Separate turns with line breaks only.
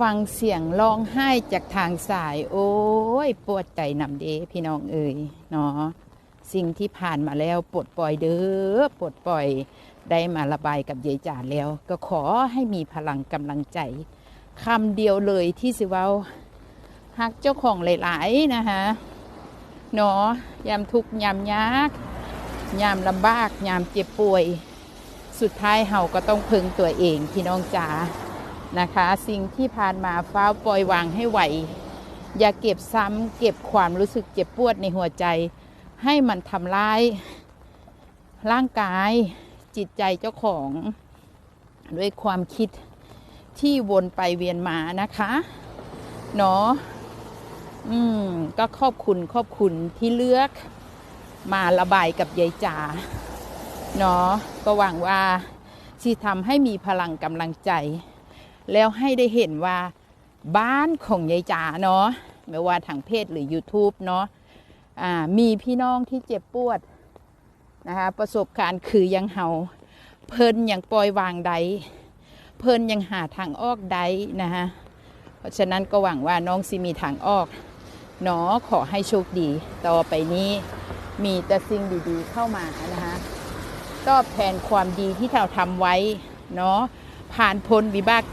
ฟังเสียงร้องไห้จากทางสาย โอ้ย ปวดใจนำเดพี่น้องเอ่ยเนาะสิ่งที่ผ่านมาแล้วปลดปล่อยเด้อปลดปล่อยได้มาระบายกับยายจ๋าแล้ว ก็ขอให้มีพลังกำลังใจคำเดียวเลยที่สิว้าฮักเจ้าของหลายๆนะคะเนาะยามทุกยามยากยามลำบากยามเจ็บป่วย สุดท้ายเฮาก็ต้องพึงตัวเองพี่น้องจ๋า นะคะ สิ่งที่ผ่านมาฟ้าปล่อยวางให้ไหว อย่าเก็บซ้ำเก็บความรู้สึกเจ็บปวดในหัวใจ ให้มันทำร้าย ร่างกายจิตใจเจ้าของ ด้วยความคิดที่วนไปเวียนมานะคะเนาะอืมก็ขอบคุณขอบคุณที่เลือกมาระบายกับยายจ๋าเนาะก็หวังว่าที่ทำให้มีพลังกำลังใจ แล้วให้ได้เห็นว่าบ้านของยายจ๋าเนาะไม่ว่าทางเพศหรือ YouTube เนาะอ่ามีพี่น้องที่เจ็บปวดนะคะประสบการณ์คือยังเฮาเพิ่นยังปล่อยวางใด เพิ่นยังหาทางออกใดนะคะเพราะฉะนั้นก็หวังว่าน้องสิมีทางออกเนาะขอให้โชคดี ต่อไปนี้มีแต่สิ่งดีๆเข้ามานะคะตอบแทนความดีที่เราทำไว้เนาะผ่านพ้นวิบากกรรม